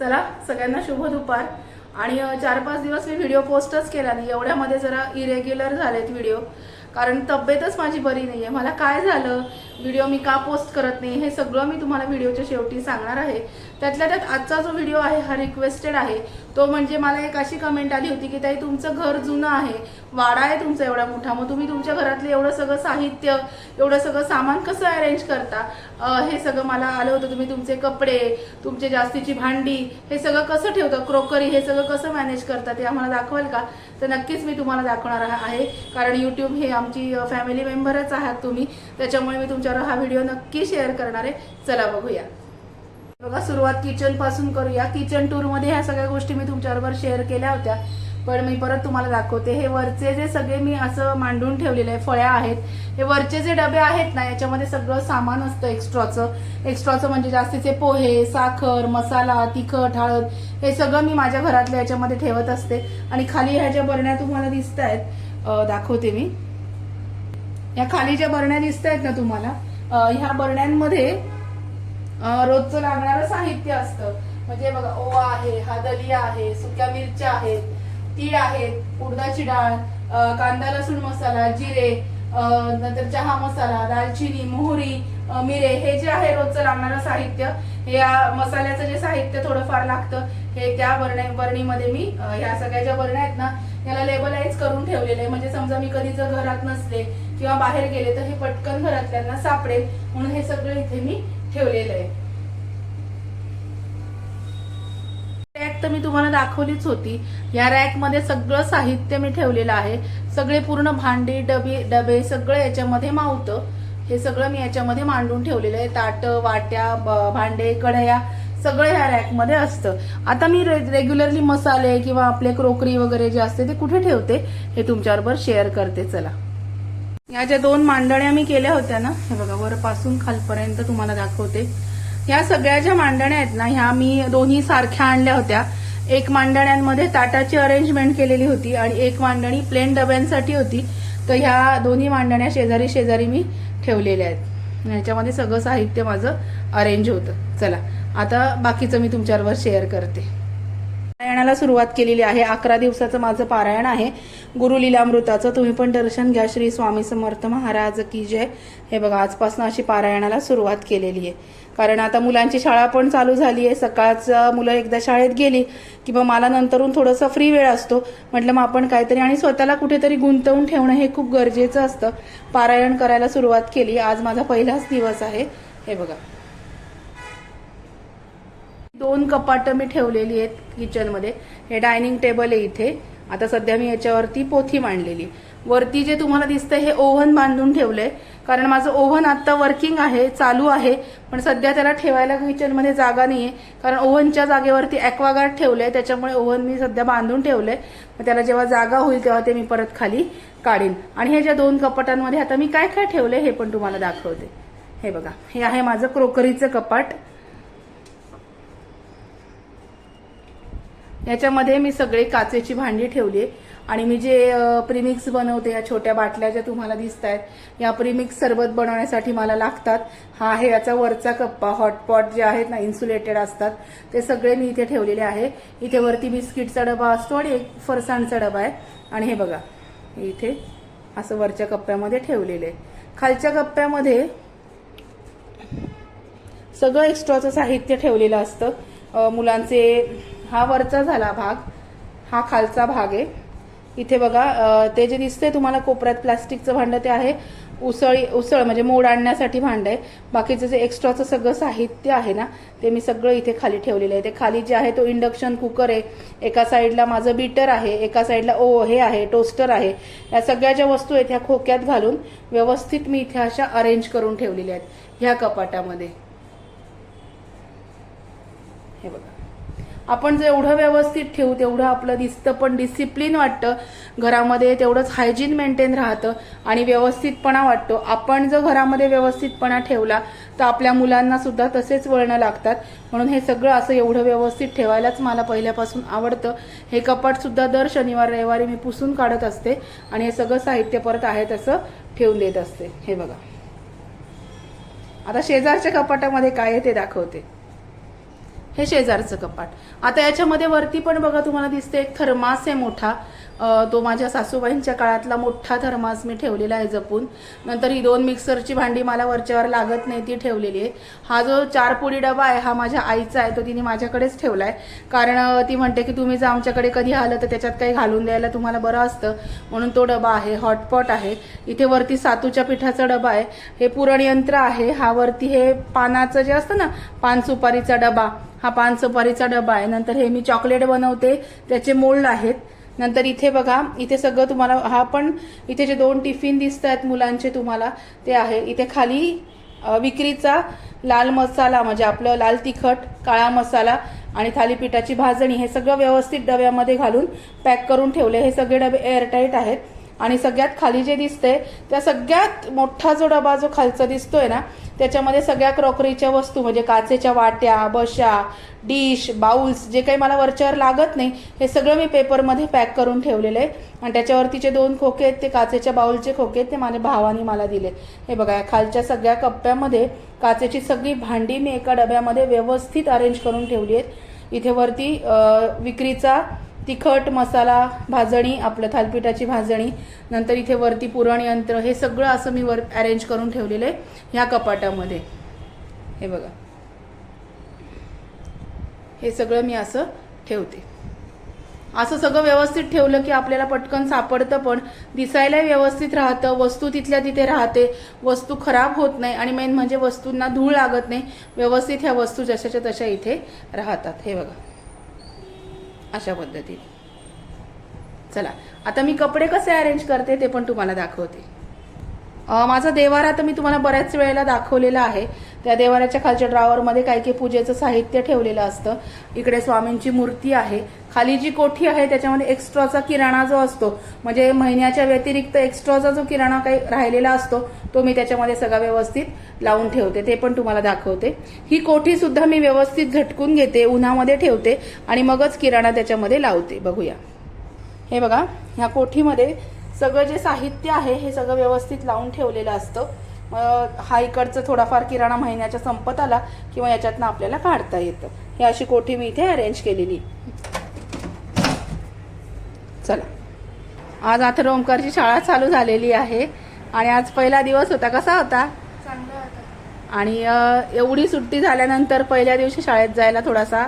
चला सगळ्यांना शुभ दुपार. आणि चार पाच दिवस मी व्हिडिओ पोस्टच केला नाही. एवढ्यामध्ये जरा इरेग्युलर झालेत व्हिडिओ. कारण तब्येतच माझी बरी नाही आहे मला काय झालं? व्हिडिओ मी का पोस्ट करत नाही? हे सगळं मी तुम्हाला व्हिडिओच्या शेवटी सांगणार आहे. त्यातल्या त्यात आजचा जो व्हिडिओ आहे हा रिक्वेस्टेड आहे. तो म्हणजे मला एक अशी कमेंट आली होती की ताई तुमचं घर जुनं आहे. वाडा आहे तुमचा एवढा मोठा. मग तुम्ही तुमच्या घरातलं एवढं सगळं साहित्य एवढं सगळं सामान कसं अरेंज करता? हे सगळं मला आलं होतं. तुम्ही तुमचे कपडे तुमचे जास्तीची भांडी हे सगळं कसं ठेवतं? क्रोकरी हे सगळं कसं मॅनेज करता? ते आम्हाला दाखवाल का? तर नक्कीच मी तुम्हाला दाखवणार आहे. कारण यूट्यूब हे आमची फॅमिली मेंबरच आहात तुम्ही. त्याच्यामुळे मी तुमच्यावर हा व्हिडिओ नक्की शेअर करणार आहे. चला बघूया. बघा सुरुवात किचनपासून करूया. किचन टूरमध्ये ह्या सगळ्या गोष्टी मी तुमच्याबरोबर शेअर केल्या होत्या. पण मी परत तुम्हाला दाखवते. हे वरचे जे सगळे मी असं मांडून ठेवलेले आहे फळ्या आहेत. हे वरचे जे डबे आहेत ना याच्यामध्ये सगळं सामान असतं एक्स्ट्राचं एक्स्ट्राचं म्हणजे जास्तीचे पोहे साखर मसाला तिखट हळद हे सगळं मी माझ्या घरातल्या याच्यामध्ये ठेवत असते. आणि खाली ह्या ज्या बरण्या तुम्हाला दिसत आहेत दाखवते मी. या खाली ज्या बरण्या दिसत आहेत ना तुम्हाला ह्या बरण्यांमध्ये रोजचं लागणारं साहित्य असतं. म्हणजे बघा ओवा आहे हा दलिया आहे सुक्या मिरच्या आहेत तीळ आहेत उडदाची डाळ कांदा लसूण मसाला जिरे नंतर चहा मसाला दालचिनी मोहरी मिरे हे जे आहे रोजचं लागणारं साहित्य हे या मसाल्याचं जे साहित्य थोडंफार लागतं हे त्या बरण्या बरणीमध्ये मी ह्या सगळ्या ज्या बरण्या आहेत ना याला लेबलाइज करून ठेवलेले आहे. म्हणजे समजा मी कधी जर घरात नसले किंवा बाहेर गेले तर हे पटकन घरातल्यांना सापडेल. म्हणून हे सगळं इथे मी ठेवलेलं आहे रॅक तर मी तुम्हाला दाखवलीच होती. या रॅकमध्ये सगळं साहित्य मी ठेवलेलं आहे. सगळे पूर्ण भांडी डबे डबे सगळं याच्यामध्ये मावतं. हे सगळं मी याच्यामध्ये मांडून ठेवलेलं आहे. ताट वाट्या भांडे कढया सगळं ह्या रॅकमध्ये असतं. आता मी रेग्युलरली मसाले किंवा आपले क्रोकरी वगैरे जे असते ते कुठे ठेवते हे तुमच्याबरोबर शेअर करते. चला. या ज्या दोन मांडण्या मी केल्या होत्या ना हे बघा वरपासून खालपर्यंत तुम्हाला दाखवते. ह्या सगळ्या ज्या मांडण्या आहेत ना ह्या मी दोन्ही सारख्या आणल्या होत्या. एक मांडण्यांमध्ये ताटाची अरेंजमेंट केलेली होती आणि एक मांडणी प्लेन डब्यांसाठी होती. तर ह्या दोन्ही मांडण्या शेजारी शेजारी मी ठेवलेल्या आहेत. ह्याच्यामध्ये सगळं साहित्य माझं अरेंज होतं. चला आता बाकीचं मी तुमच्याबरोबर शेअर करते. पारायणाला सुरुवात केलेली आहे. अकरा दिवसाचं माझं पारायण आहे. गुरुलीलामृताचं तुम्ही पण दर्शन घ्या. श्री स्वामी समर्थ महाराज की जय. हे बघा आजपासून अशी पारायणाला सुरुवात केलेली आहे. कारण आता मुलांची शाळा पण चालू झाली आहे. सकाळचं मुलं एकदा शाळेत गेली की मग मला नंतरून थोडंसं फ्री वेळ असतो. म्हटलं मग आपण काहीतरी आणि स्वतःला कुठेतरी गुंतवून ठेवणं हे खूप गरजेचं असतं. पारायण करायला सुरुवात केली. आज माझा पहिलाच दिवस आहे. हे बघा. दोन कपाटं मी ठेवलेली आहेत किचनमध्ये. हे डायनिंग टेबल आहे इथे. आता सध्या मी याच्यावरती पोथी मांडलेली. वरती जे तुम्हाला दिसतंय हे ओव्हन बांधून ठेवलंय. कारण माझं ओव्हन आता वर्किंग आहे चालू आहे. पण सध्या त्याला ठेवायला किचनमध्ये जागा नाहीये. कारण ओव्हनच्या जागेवरती ॲक्वागार्ड ठेवलंय. त्याच्यामुळे ओव्हन मी सध्या बांधून ठेवलंय. मग त्याला जेव्हा जागा होईल तेव्हा ते मी परत खाली काढीन. आणि हे ज्या दोन कपाटांमध्ये आता मी काय काय ठेवलंय हे पण तुम्हाला दाखवते. हे बघा. हे आहे माझं क्रोकरीचं कपाट. याच्यामध्ये मी सगळे काचेची भांडी ठेवली आणि मी जे प्रीमिक्स बनवते या छोट्या बाटल्या ज्या तुम्हाला दिसत आहेत या प्रीमिक्स सरबत बनवण्यासाठी मला लागतात. हा आहे याचा वरचा कप्पा हॉटपॉट जे आहेत ना इन्सुलेटेड असतात ते सगळे मी इथे ठेवलेले आहे. इथे वरती बिस्किटचा डबा असतो आणि एक फरसाणचा डबा आहे. आणि हे बघा इथे असं वरच्या कप्प्यामध्ये ठेवलेले आहे. खालच्या कप्प्यामध्ये सगळं एक्स्ट्राचं साहित्य ठेवलेलं असतं. मुलांचे हा वरचा झाला भाग हा खालचा भाग आहे. इथे बघा ते जे दिसते तुम्हाला कोपऱ्यात प्लास्टिकचं भांडं ते आहे. उसळी उसळ म्हणजे मोड आणण्यासाठी भांडं आहे. बाकीचं जे एक्स्ट्राचं सगळं साहित्य आहे ना ते मी सगळं इथे खाली ठेवलेलं आहे. ते खाली जे आहे तो इंडक्शन कुकर आहे. एका साईडला माझं बीटर आहे एका साईडला ओ हे आहे टोस्टर आहे. या सगळ्या ज्या वस्तू आहेत ह्या खोक्यात घालून व्यवस्थित मी इथे अशा अरेंज करून ठेवलेल्या आहेत ह्या कपाटामध्ये हे बघा आपण जेवढं व्यवस्थित ठेवू तेवढं आपलं दिसतं पण डिसिप्लिन वाटतं. घरामध्ये तेवढंच हायजीन मेंटेन राहतं आणि व्यवस्थितपणा वाटतो. आपण जर घरामध्ये व्यवस्थितपणा ठेवला तर आपल्या मुलांना सुद्धा तसेच वळणं लागतात. म्हणून हे सगळं असं एवढं व्यवस्थित ठेवायलाच मला पहिल्यापासून आवडतं. हे कपाट सुद्धा दर शनिवार रविवारी मी पुसून काढत असते आणि हे सगळं साहित्य परत आहे तसं ठेवून देत असते. हे बघा. आता शेजारच्या कपाटामध्ये काय आहे ते दाखवते. हे शेजारचं कपाट. आता याच्यामध्ये वरती पण बघा तुम्हाला दिसते एक थर्मास आहे मोठा. तो माझ्या सासूबाईंच्या काळातला मोठा थर्मास मी ठेवलेला आहे जपून. नंतर ही दोन मिक्सरची भांडी मला वरच्यावर लागत नाही ती ठेवलेली आहे. हा जो चार पोळी डबा आहे हा माझ्या आईचा आहे तो तिने माझ्याकडेच ठेवला आहे कारण ती म्हणते की तुम्ही जर आमच्याकडे कधी आलं तर त्याच्यात काही घालून द्यायला तुम्हाला बरं असतं. म्हणून तो डबा आहे हॉटपॉट आहे. इथे वरती सातूच्या पिठाचा डबा आहे. हे पुरणयंत्र आहे. हा वरती हे पानाचं जे असतं ना पान सुपारीचा डबा हा पान सुपारीचा डबा आहे. नंतर हे मी चॉकलेट बनवते. त्याचे मोल्ड आहेत. नंतर इथे बघा इथे सगळं तुम्हाला हा पण इथे जे दोन टिफिन दिसत आहेत मुलांचे तुम्हाला ते आहे. इथे खाली विक्रीचा लाल मसाला म्हणजे आपलं लाल तिखट काळा मसाला आणि थालीपीठाची भाजणी हे सगळं व्यवस्थित डब्यामध्ये घालून पॅक करून ठेवले. हे सगळे डबे एअरटाईट आहेत. आणि सगळ्यात खाली जे दिसतंय त्या सगळ्यात मोठा जो डबा जो खालचा दिसतोय ना त्याच्यामध्ये सगळ्या क्रॉकरीच्या वस्तू म्हणजे काचेच्या वाट्या बशा डिश बाउल्स जे काही मला वरच्यावर लागत नाही हे सगळं मी पेपरमध्ये पॅक करून ठेवलेलं आहे. आणि त्याच्यावरती जे दोन खोके आहेत ते काचेच्या बाउलचे खोके आहेत ते माझ्या भावाने मला दिले. हे बघा या खालच्या सगळ्या कप्प्यामध्ये काचेची सगळी भांडी मी एका डब्यामध्ये व्यवस्थित अरेंज करून ठेवली आहेत. इथे वरती विक्रीचा तिखट मसाला भाजणी आपलं थालपिठाची भाजणी नंतर इथे वरती पुरण यंत्र हे सगळं असं मी वर अरेंज करून ठेवलेलं आहे ह्या कपाटामध्ये. हे बघा. हे सगळं मी असं ठेवते. असं सगळं व्यवस्थित ठेवलं की आपल्याला पटकन सापडतं पण दिसायला व्यवस्थित राहतं वस्तू तिथल्या तिथे राहते वस्तू खराब होत नाही आणि मेन म्हणजे वस्तूंना धूळ लागत नाही व्यवस्थित ह्या वस्तू जशाच्या तशा इथे राहतात. हे बघा. अशा पद्धतीने. चला आता मी कपडे कसे अरेंज करते ते पण तुम्हाला दाखवते. माझा देवारा तर मी तुम्हाला बऱ्याच वेळेला दाखवलेला आहे. त्या देवाऱ्याच्या खालच्या ड्रॉवरमध्ये काही काही पूजेचं साहित्य ठेवलेलं असतं. इकडे स्वामींची मूर्ती आहे. खाली जी कोठी आहे त्याच्यामध्ये एक्स्ट्राचा किराणा जो असतो म्हणजे महिन्याच्या व्यतिरिक्त एक्स्ट्राचा जो किराणा काही राहिलेला असतो तो मी त्याच्यामध्ये सगळा व्यवस्थित लावून ठेवते. ते पण तुम्हाला दाखवते. ही कोठी सुद्धा मी व्यवस्थित झटकून घेते उन्हामध्ये ठेवते आणि मगच किराणा त्याच्यामध्ये लावते. बघूया. हे बघा ह्या कोठीमध्ये सगळं जे साहित्य आहे हे सगळं व्यवस्थित लावून ठेवलेलं असतं. हा इकडचं थोडाफार किराणा महिन्याच्या संपत आला किंवा याच्यातनं आपल्याला काढता येतं. ही अशी कोठी मी इथे अरेंज केलेली. चला. आज आता रोमकारची शाळा चालू झालेली आहे आणि आज पहिला दिवस होता. कसा होता? चांगलं होतं. आणि एवढी सुट्टी झाल्यानंतर पहिल्या दिवशी शाळेत जायला थोडासा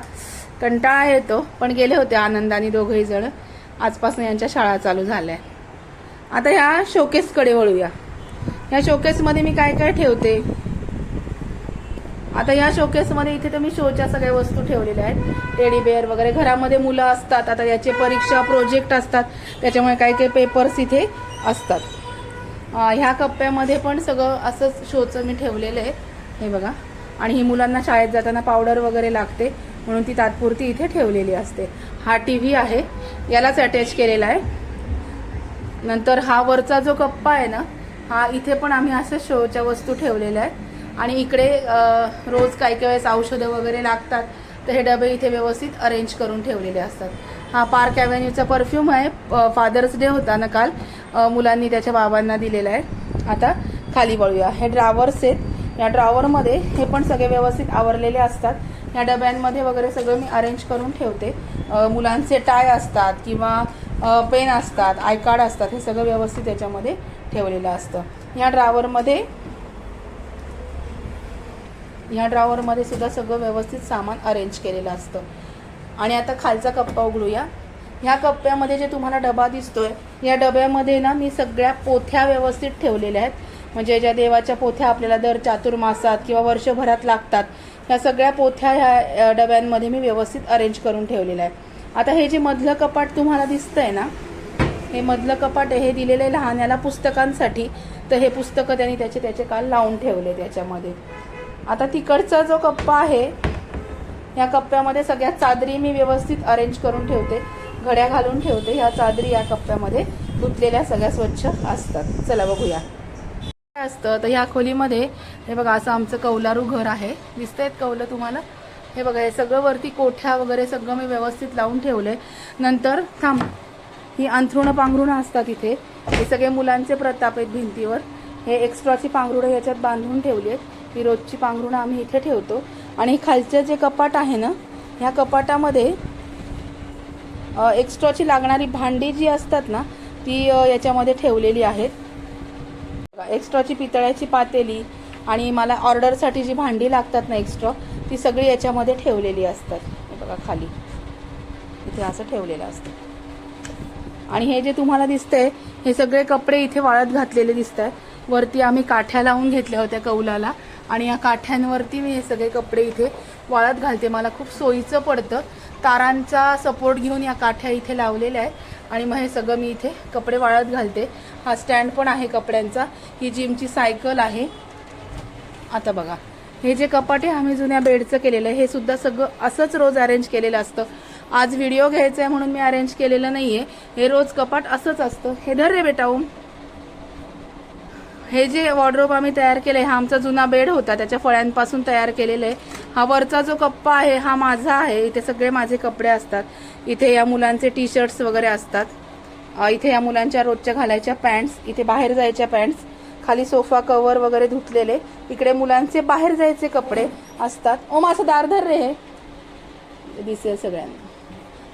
कंटाळा येतो. पण गेले होते आनंदाने दोघही जण. आजपासून यांच्या शाळा चालू झाल्या. आता ह्या शोकेसकडे वळूया. ह्या शोकेसमध्ये मी काय काय ठेवते? आता या शोकेसमध्ये इथे तर मी शोच्या सगळ्या वस्तू ठेवलेल्या आहेत. टेडी बेअर वगैरे. घरामध्ये मुलं असतात. आता याचे परीक्षा प्रोजेक्ट असतात. त्याच्यामुळे काही काही पेपर्स इथे असतात. ह्या कप्प्यामध्ये पण सगळं असंच शोचं मी ठेवलेलं आहे. हे बघा. आणि ही मुलांना शाळेत जाताना पावडर वगैरे लागते. म्हणून ती तात्पुरती इथे ठेवलेली असते. हा टी व्ही आहे. यालाच अटॅच केलेला आहे. नंतर हा वरचा जो कप्पा आहे ना हा इथे पण आम्ही असं शोच्या वस्तू ठेवलेल्या आहेत. आणि इकडे रोज काही काही वेळेस औषधं वगैरे लागतात तर हे डबे इथे व्यवस्थित अरेंज करून ठेवलेले असतात. हा पार्क ॲव्हेन्यूचा परफ्यूम आहे. फादर्स डे होता ना काल. मुलांनी त्याच्या बाबांना दिलेला आहे. आता खाली वळूया. हे ड्रावर्स आहेत. या ड्रॉवरमध्ये हे पण सगळे व्यवस्थित आवरलेले असतात. या डब्यांमध्ये वगैरे सगळं मी अरेंज करून ठेवते. मुलांचे टाय असतात किंवा पेन असतात आय कार्ड असतात हे सगळं व्यवस्थित याच्यामध्ये ठेवलेलं असतं. ह्या ड्रावरमध्ये ह्या ड्रॉवरमध्ये सुद्धा सगळं व्यवस्थित सामान अरेंज केलेलं असतं. आणि आता खालचा कप्पा उघडूया. ह्या कप्प्यामध्ये जे तुम्हाला डबा दिसतोय या डब्यामध्ये ना मी सगळ्या पोथ्या व्यवस्थित ठेवलेल्या आहेत. म्हणजे ज्या देवाच्या पोथ्या आपल्याला दर चातुर्मासात किंवा वर्षभरात लागतात ह्या सगळ्या पोथ्या ह्या डब्यांमध्ये मी व्यवस्थित अरेंज करून ठेवलेल्या आहे आता हे जे मधलं कपाट तुम्हाला दिसतंय ना हे मधलं कपाट हे दिलेलं आहे लहान्याला पुस्तकांसाठी. तर हे पुस्तकं त्यांनी त्याचे त्याचे काल लावून ठेवले त्याच्यामध्ये. आता तिकडचा जो कप्पा आहे या कप्प्यामध्ये सगळ्या चादरी मी व्यवस्थित अरेंज करून ठेवते. घड्या घालून ठेवते. ह्या चादरी या कप्प्यामध्ये धुतलेल्या सगळ्या स्वच्छ असतात. चला बघूया. काय असतं? तर ह्या खोलीमध्ये हे बघा असं आमचं कौलारू घर आहे. दिसतंयत कौलं तुम्हाला? हे बघा हे सगळं वरती कोठ्या वगैरे सगळं मी व्यवस्थित लावून ठेवलंय. नंतर थांब. ही अंथरुणं पांघरुणं असतात इथे. हे सगळे मुलांचे प्रताप आहेत भिंतीवर. हे एक्स्ट्राची पांघरुणं याच्यात बांधून ठेवली आहेत. ही रोजची पांघरुणं आम्ही इथे ठेवतो. आणि खालचं जे कपाट आहे ना ह्या कपाटामध्ये एक्स्ट्राची लागणारी भांडी जी असतात ना ती याच्यामध्ये ठेवलेली आहेत. बघा, एक्स्ट्राची पितळ्याची पातेली आणि मला ऑर्डरसाठी जी भांडी लागतात ना एक्स्ट्रा ती सगळी याच्यामध्ये ठेवलेली असतात. हे बघा खाली. इथे असं ठेवलेलं असतं. आणि हे जे तुम्हाला दिसतंय हे सगळे कपडे इथे वाळत घातलेले दिसत आहेत वरती आम्ही काठ्या लावून घेतल्या होत्या कौलाला. आणि या काठ्यांवरती मी हे सगळे कपडे इथे वाळत घालते. मला खूप सोयीचं पडतं. तारांचा सपोर्ट घेऊन या काठ्या इथे लावलेल्या आहे आणि मग हे सगळं मी इथे कपडे वाळत घालते. हा स्टँड पण आहे कपड्यांचा. ही जिमची सायकल आहे. आता बघा. हे जे कपाट आहे आम्ही जुन्या बेडचं केलेलं आहे. हे सुद्धा सगळं असंच रोज अरेंज केलेलं असतं. आज व्हिडिओ घ्यायचा आहे म्हणून मी अरेंज केलेलं नाहीये. हे रोज कपाट असंच असतं. हे धर रे बेटा ओम हे जे वॉर्ड्रोब आम्ही तयार केले हा आमचा जुना बेड होता. त्याच्या फळ्यांपासून तयार केलेले आहे. हा वरचा जो कप्पा आहे हा माझा आहे. इथे सगळे माझे कपडे असतात. इथे या मुलांचे टी शर्ट्स वगैरे असतात. इथे या मुलांच्या रोजच्या घालायच्या पॅन्ट्स इथे बाहेर जायच्या पॅन्ट्स खाली सोफा कवर वगैरे धुतलेले. इकडे मुलांचे बाहेर जायचे कपडे असतात. ओम माझं दारधर रे हे. दिसेल सगळ्यांना.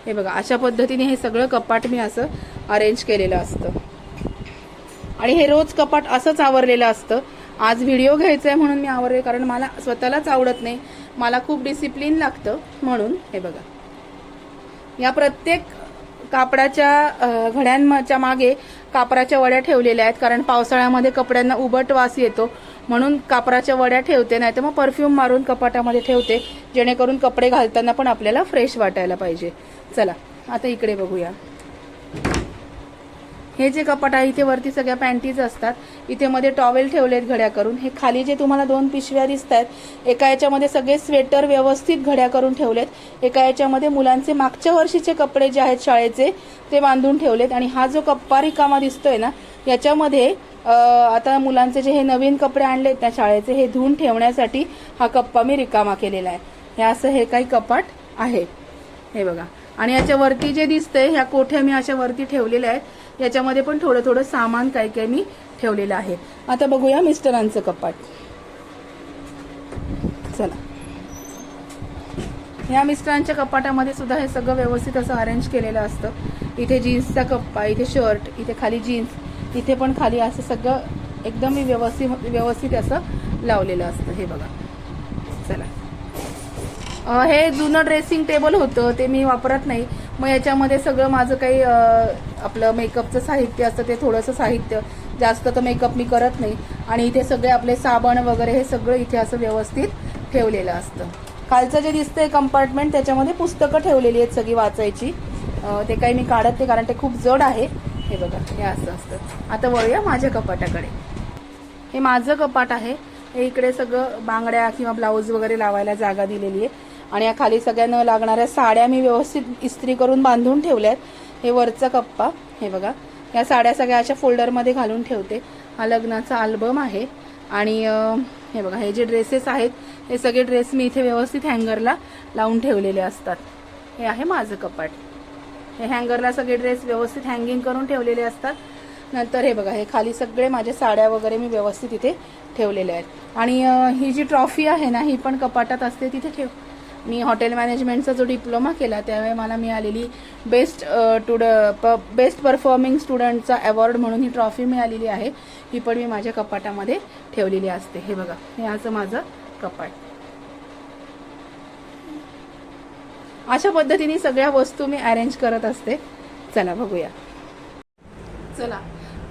हे बघा अशा पद्धतीने हे सगळं कपाट मी असं अरेंज केलेलं असतं. आणि हे रोज कपाट असंच आवरलेलं असतं. आज व्हिडिओ घ्यायचा आहे म्हणून मी आवरले कारण मला स्वतःलाच आवडत नाही. मला खूप डिसिप्लिन लागतं म्हणून हे बघा. या प्रत्येक कापडाच्या घड्यांच्या मागे कापराच्या वड्या ठेवलेल्या आहेत कारण पावसाळ्यामध्ये कपड्यांना उबट वास येतो. म्हणून कापराच्या वड्या ठेवते नाही तर मग परफ्यूम मारून कपाटामध्ये ठेवते जेणेकरून कपडे घालताना पण आपल्याला फ्रेश वाटायला पाहिजे. चला आता इकडे बघूया. हे जे कपाट आहे इथे वरती सगळ्या पॅन्टीज असतात. इथे मध्ये टॉवेल ठेवलेत घड्या करून. हे खाली जे तुम्हाला दोन पिशव्या दिसत आहेत एका याच्यामध्ये सगळे स्वेटर व्यवस्थित घड्या करून ठेवलेत. एका याच्यामध्ये मुलांचे मागच्या वर्षीचे कपडे जे आहेत शाळेचे ते बांधून ठेवलेत. आणि हा जो कप्पा रिकामा दिसतोय ना याच्यामध्ये आता मुलांचे जे हे नवीन कपडे आणलेत त्या शाळेचे हे धुवून ठेवण्यासाठी हा कप्पा मी रिकामा केलेला आहे. हे असं हे काही कपाट आहे. हे बघा. आणि याच्या वरती जे दिसतंय ह्या कोठ्या मी अशा वरती ठेवलेल्या आहेत याच्यामध्ये पण थोडं थोडं सामान काही काही मी ठेवलेलं आहे. आता बघूया मिस्टरांचं कपाट. चला. ह्या मिस्टरांच्या कपाटामध्ये सुद्धा हे सगळं व्यवस्थित असं अरेंज केलेलं असतं. इथे जीन्सचा कप्पा इथे शर्ट इथे खाली जीन्स इथे पण खाली असं सगळं एकदम मी व्यवस्थित व्यवस्थित असं लावलेलं असतं. हे बघा. हे जुनं ड्रेसिंग टेबल होतं ते मी वापरत नाही. मग याच्यामध्ये सगळं माझं काही आपलं मेकअपचं साहित्य असतं ते थोडंसं साहित्य. जास्त तर मेकअप मी करत नाही. आणि इथे सगळे आपले साबण वगैरे हे सगळं इथे असं व्यवस्थित ठेवलेलं असतं. खालचं जे दिसतंय कंपार्टमेंट त्याच्यामध्ये पुस्तकं ठेवलेली आहेत सगळी वाचायची. ते काही मी काढत नाही कारण ते खूप जड आहे. हे बघा हे असं असतं. आता वळूया माझ्या कपाटाकडे. हे माझं कपाट आहे. हे इकडे सगळं बांगड्या किंवा ब्लाऊज वगैरे लावायला जागा दिलेली आहे. आणि या खाली सगळ्या न लागणाऱ्या साड्या मी व्यवस्थित इस्त्री करून बांधून ठेवल्या आहेत हे वरचा कप्पा हे बघा. या साड्या सगळ्या अशा फोल्डरमध्ये घालून ठेवते. हा लग्नाचा अल्बम आहे. आणि हे बघा हे जे ड्रेसेस आहेत हे सगळे ड्रेस मी इथे व्यवस्थित हँगरला लावून ठेवलेले असतात. हे आहे माझं कपाट. हे हँगरला सगळे ड्रेस व्यवस्थित हँगिंग करून ठेवलेले असतात. नंतर हे बघा हे खाली सगळे माझ्या साड्या वगैरे मी व्यवस्थित इथे ठेवलेल्या आहेत. आणि ही जी ट्रॉफी आहे ना ही पण कपाटात असते तिथे ठेव. मी हॉटेल मॅनेजमेंटचा जो डिप्लोमा केला त्यावेळी मला मिळालेली बेस्ट टुड बेस्ट परफॉर्मिंग स्टुडंटचा अवॉर्ड म्हणून ही ट्रॉफी मिळालेली आहे. ही पण मी माझ्या कपाटामध्ये ठेवलेली असते. हे बघा हे असं माझं कपाट. अशा पद्धतीने सगळ्या वस्तू मी अरेंज करत असते. चला बघूया. चला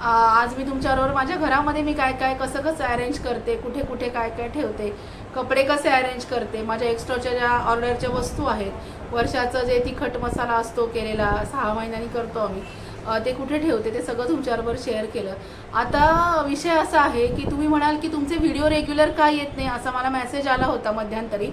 आज मी तुमच्याबरोबर माझ्या घरामध्ये मी काय काय कसं कसं अरेंज करते कुठे कुठे काय काय ठेवते कपडे कसे अरेंज करते माझ्या एक्स्ट्राच्या ज्या ऑर्डरच्या वस्तू आहेत वर्षाचं जे तिखट मसाला असतो केलेला सहा महिन्यांनी करतो आम्ही ते कुठे ठेवते ते सगळं तुमच्याबरोबर शेअर केलं. आता विषय असा आहे की तुम्ही म्हणाल की तुमचे व्हिडिओ रेग्युलर का येत नाही असा मला मेसेज आला होता मध्यंतरी.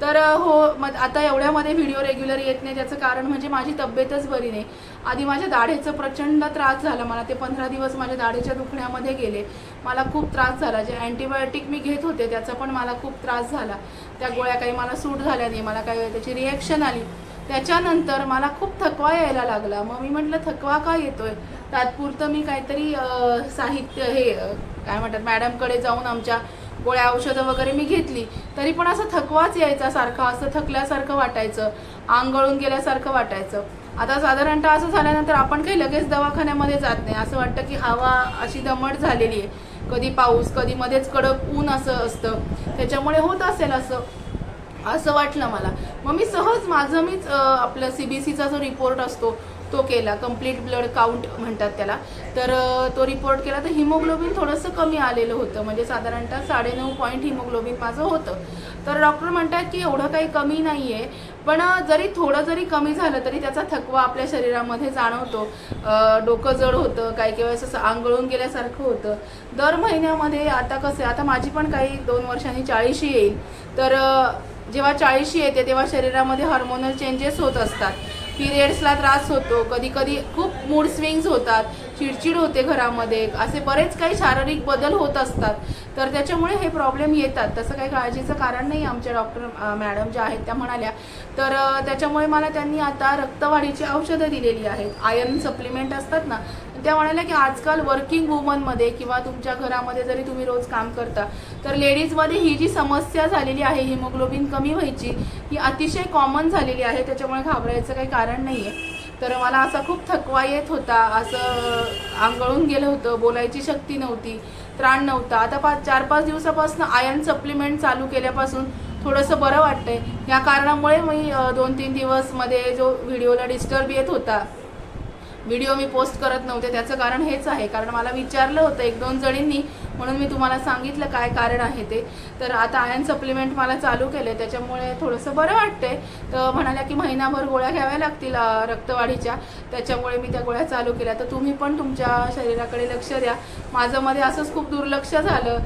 तर हो मग आता एवढ्यामध्ये व्हिडिओ रेग्युलर येत नाही त्याचं कारण म्हणजे माझी तब्येतच बरी नाही. आधी माझ्या दाढेचा प्रचंड त्रास झाला मला ते पंधरा दिवस माझ्या दाढेच्या दुखण्यामध्ये गेले. मला खूप त्रास झाला. जे अँटीबायोटिक मी घेत होते त्याचा पण मला खूप त्रास झाला. त्या गोळ्या काही मला सूट झाल्या नाही. मला काही त्याची रिॲक्शन आली. त्याच्यानंतर मला खूप थकवा यायला लागला. मग मी म्हटलं थकवा का येतोय? तात्पुरतं मी काहीतरी साहित्य हे काय म्हणतात मॅडमकडे जाऊन आमच्या गोळ्या औषधं वगैरे मी घेतली. तरी पण असं थकवाच यायचा सारखा असं थकल्यासारखं वाटायचं. आंघळून गेल्यासारखं वाटायचं. आता साधारणतः असं झाल्यानंतर आपण काही लगेच दवाखान्यामध्ये जात नाही. असं वाटतं की हवा अशी दमट झालेली आहे. कधी पाऊस कधी मध्येच कडक ऊन असं असतं. त्याच्यामुळे होत असेल असं. असं वाटलं मला. मग मी सहज माझं मीच आपलं सी बी सीचा जो रिपोर्ट असतो तो केला. कंप्लीट ब्लड काउंट म्हणतात त्याला. तर तो रिपोर्ट केला तर हिमोग्लोबिन थोडंसं कमी आलेलं होतं. म्हणजे साधारणतः साडेनऊ पॉईंट हिमोग्लोबिन माझं होतं. तर डॉक्टर म्हणतात की एवढं काही कमी नाही आहे पण जरी थोडं जरी कमी झालं तरी त्याचा थकवा आपल्या शरीरामध्ये जाणवतो. डोकं जड होतं. काही काही वेळेस असं आंगळून गेल्यासारखं होतं. दर महिन्यामध्ये आता कसं आहे आता माझी पण काही दोन वर्षांनी चाळीशी येईल. तर जेव्हा चाळीशी येते तेव्हा शरीरामध्ये हार्मोनल चेंजेस होत असतात. पिरियड्सला त्रास होतो. कधी कधी खूप मूड स्विंग्स होतात. चिडचिड होते घरामध्ये. असे बरेच काही शारीरिक बदल होत असतात. तर त्याच्यामुळे हे प्रॉब्लेम येतात. तसं काही काळजीचं कारण नाही आमच्या डॉक्टर मॅडम ज्या आहेत त्या म्हणाल्या. तर त्याच्यामुळे मला त्यांनी आता रक्तवाढीची औषधं दिलेली आहेत. आयर्न सप्लिमेंट असतात ना त्या म्हणाल्या की आजकाल वर्किंग वुमनमध्ये किंवा तुमच्या घरामध्ये जरी तुम्ही रोज काम करता तर लेडीजमध्ये ही जी समस्या झालेली आहे हिमोग्लोबिन कमी व्हायची ही अतिशय कॉमन झालेली आहे. त्याच्यामुळे घाबरायचं काही कारण नाही आहे तर मला असा खूप थकवा येत होता. असं आंगळून गेलं होतं. बोलायची शक्ती नव्हती. त्राण नव्हता. आता पाच चार पाच दिवसापासून आयर्न सप्लिमेंट चालू केल्यापासून थोडंसं बरं वाटतंय. या कारणामुळे मी दोन तीन दिवसमध्ये जो व्हिडिओला डिस्टर्ब येत होता व्हिडिओ मी पोस्ट करत नव्हते. त्याचं कारण हेच आहे. कारण मला विचारलं होतं एक दोन जणींनी म्हणून मी तुम्हाला सांगितलं काय कारण आहे ते. तर आता आयन सप्लिमेंट मला चालू केले त्याच्यामुळे थोडंसं बरं वाटतंय. तर म्हणाल्या की महिनाभर गोळ्या घ्याव्या लागतील रक्तवाढीच्या. त्याच्यामुळे मी त्या गोळ्या चालू केल्या. तर तुम्ही पण तुमच्या शरीराकडे लक्ष द्या. माझं मध्ये असंच खूप दुर्लक्ष झालं.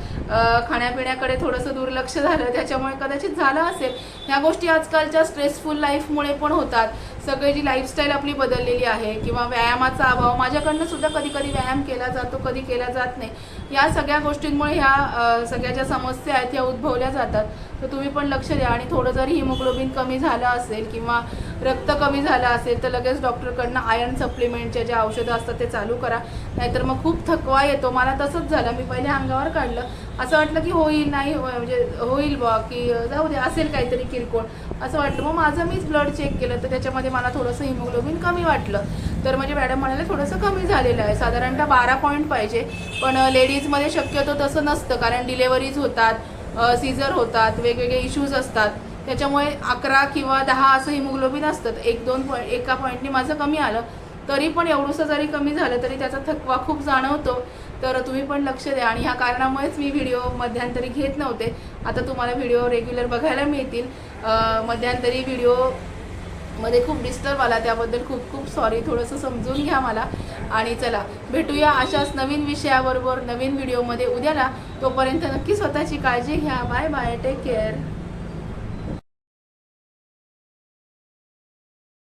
खाण्यापिण्याकडे थोडंसं दुर्लक्ष झालं. त्याच्यामुळे कदाचित झालं असेल. ह्या गोष्टी आजकालच्या स्ट्रेसफुल लाईफमुळे पण होतात. सगळी जी लाईफस्टाईल आपली बदललेली आहे किंवा व्यायामाचा अभाव. माझ्याकडनं सुद्धा कधी कधी व्यायाम केला जातो कधी केला जात नाही. या सगळ्या गोष्टींमुळे ह्या सगळ्या ज्या समस्या आहेत ह्या उद्भवल्या जातात. तर तुम्ही पण लक्ष द्या. आणि थोडं जरी हिमोग्लोबिन कमी झालं असेल किंवा रक्त कमी झालं असेल तर लगेच डॉक्टरकडनं आयर्न सप्लिमेंटचे जे औषधं असतात ते चालू करा. नाहीतर मग खूप थकवा येतो. मला तसंच झालं. मी पहिले अंगावर काढलं. असं वाटलं की होईल नाही म्हणजे होईल बा की जाऊ दे असेल काहीतरी किरकोळ. असं वाटलं. मग माझं मीच ब्लड चेक केलं. तर त्याच्यामध्ये मला थोडंसं हिमोग्लोबिन कमी वाटलं. तर म्हणजे मॅडम म्हणाले थोडंसं कमी झालेलं आहे. साधारणतः बारा पॉईंट पाहिजे. पण लेडीजमध्ये शक्यतो तसं नसतं. कारण डिलेवरीज होतात. सीझर होतात वेगवेगळे इश्यूज असतात. त्याच्यामुळे अकरा किंवा दहा असं हिमोग्लोबिन असतं एक दोन पॉईंट एका पॉईंटनी माझं कमी आलं. तरी पण एवढंसं जरी कमी झालं तरी त्याचा थकवा खूप जाणवतो. तर तुम्ही पण लक्ष द्या. आणि ह्या कारणामुळेच मी व्हिडिओ मध्यंतरी घेत नव्हते. आता तुम्हाला व्हिडिओ रेग्युलर बघायला मिळतील. मध्यंतरी व्हिडिओमध्ये खूप डिस्टर्ब आला. त्याबद्दल खूप खूप सॉरी थोडंसं समजून घ्या मला. आणि चला भेटूया अशाच नवीन विषयाबरोबर नवीन व्हिडिओमध्ये. उद्याला तोपर्यंत नक्की स्वतःची काळजी घ्या. Bye bye take care